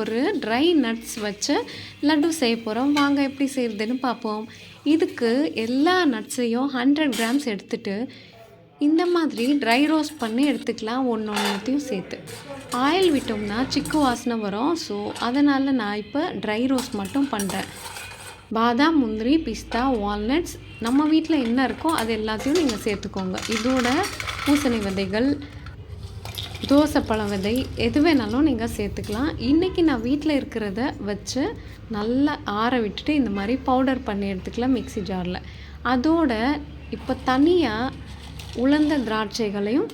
ஒரு dry nuts வச்சு லட்டு செய்ய போகிறோம் வாங்க எப்படி செய்கிறதுன்னு பார்ப்போம். இதுக்கு எல்லா நட்ஸையும் ஹண்ட்ரட் கிராம்ஸ் எடுத்துகிட்டு இந்த மாதிரி ட்ரை ரோஸ்ட் பண்ணி எடுத்துக்கலாம். ஒன்று ஒன்றுத்தையும் சேர்த்து. ஆயில் விட்டோம்னா சிக்கு வாசனை வரும். ஸோ அதனால் நான் இப்போ ட்ரை ரோஸ்ட் மட்டும் பண்ணுறேன் பாதாம் முந்திரி பிஸ்தா வால்நட்ஸ் நம்ம வீட்டில் என்ன இருக்கோ அது எல்லாத்தையும் நீங்கள் சேர்த்துக்கோங்க. இதோட பூசணி விதைகள் தோசைப்பழம் விதை எது வேணாலும் நீங்கள் சேர்த்துக்கலாம். இன்றைக்கி நான் வீட்டில் இருக்கிறத வச்சு நல்லா ஆற விட்டுட்டு இந்த மாதிரி பவுடர் பண்ணி எடுத்துக்கலாம் மிக்ஸி ஜாரில் அதோட இப்போ தனியாக உலர்ந்த திராட்சைகளையும்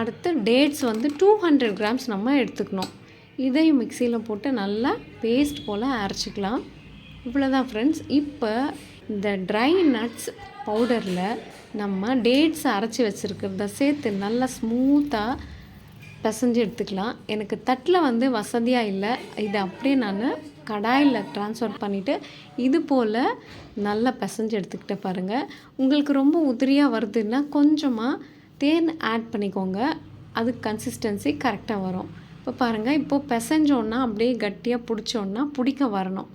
அடுத்து டேட்ஸ் வந்து டூ ஹண்ட்ரட் கிராம்ஸ் நம்ம எடுத்துக்கணும். இதையும் மிக்சியில் போட்டு நல்லா பேஸ்ட் போல் அரைச்சிக்கலாம். இவ்வளோதான் ஃப்ரெண்ட்ஸ் இப்போ இந்த ட்ரை நட்ஸ் பவுடரில் நம்ம டேட்ஸ் அரைச்சி வச்சுருக்கிறத சேர்த்து நல்லா ஸ்மூத்தாக பிசைஞ்சு எடுத்துக்கலாம். எனக்கு தட்டில் வந்து வசதியாக இல்லை. இதை அப்படியே நான் கடாயில் ட்ரான்ஸ்ஃபர் பண்ணிவிட்டு இது போல் நல்லா பிசைஞ்சு எடுத்துக்கிட்டு பாருங்கள் உங்களுக்கு ரொம்ப உதிரியாக வருதுன்னா கொஞ்சமாக தேன் ஆட் பண்ணிக்கோங்க. அது கன்சிஸ்டன்சி கரெக்டாக வரும். இப்போ பாருங்கள் இப்போது பிசைஞ்சோன்னா அப்படியே கட்டியாக பிடிச்சோன்னா பிடிக்க வரணும்.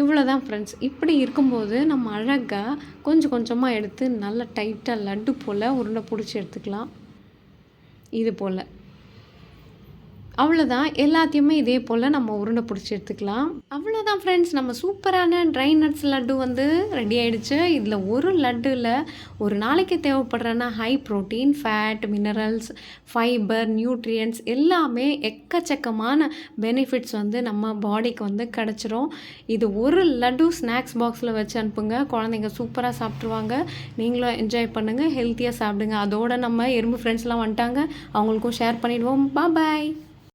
இவ்வளோ தான் ஃப்ரெண்ட்ஸ் இப்படி இருக்கும்போது நம்ம அழகாக கொஞ்சம் கொஞ்சமாக எடுத்து நல்லா டைட்டாக லட்டு போல் உருண்டை பிடிச்சி எடுத்துக்கலாம். இது போல். அவ்வளோதான் எல்லாத்தையுமே இதே போல் நம்ம உருண்டை பிடிச்சி எடுத்துக்கலாம். அவ்வளோதான் ஃப்ரெண்ட்ஸ் நம்ம சூப்பரான ட்ரை நட்ஸ் லட்டு வந்து ரெடி ஆகிடுச்சு இதில் ஒரு லட்டில் ஒரு நாளைக்கு தேவைப்படுறனா high protein fat minerals fibre nutrients எல்லாமே எக்கச்சக்கமான பெனிஃபிட்ஸ் வந்து நம்ம பாடிக்கு வந்து கிடச்சிரும். இது ஒரு லட்டு ஸ்நாக்ஸ் பாக்ஸில் வச்சு அனுப்புங்க. குழந்தைங்க சூப்பராக சாப்பிட்ருவாங்க நீங்களும் என்ஜாய் பண்ணுங்கள் ஹெல்த்தியாக சாப்பிடுங்க. அதோட நம்ம எறும்பு ஃப்ரெண்ட்ஸ்லாம் வந்துட்டாங்க. அவங்களுக்கும் ஷேர் பண்ணிடுவோம். பாய்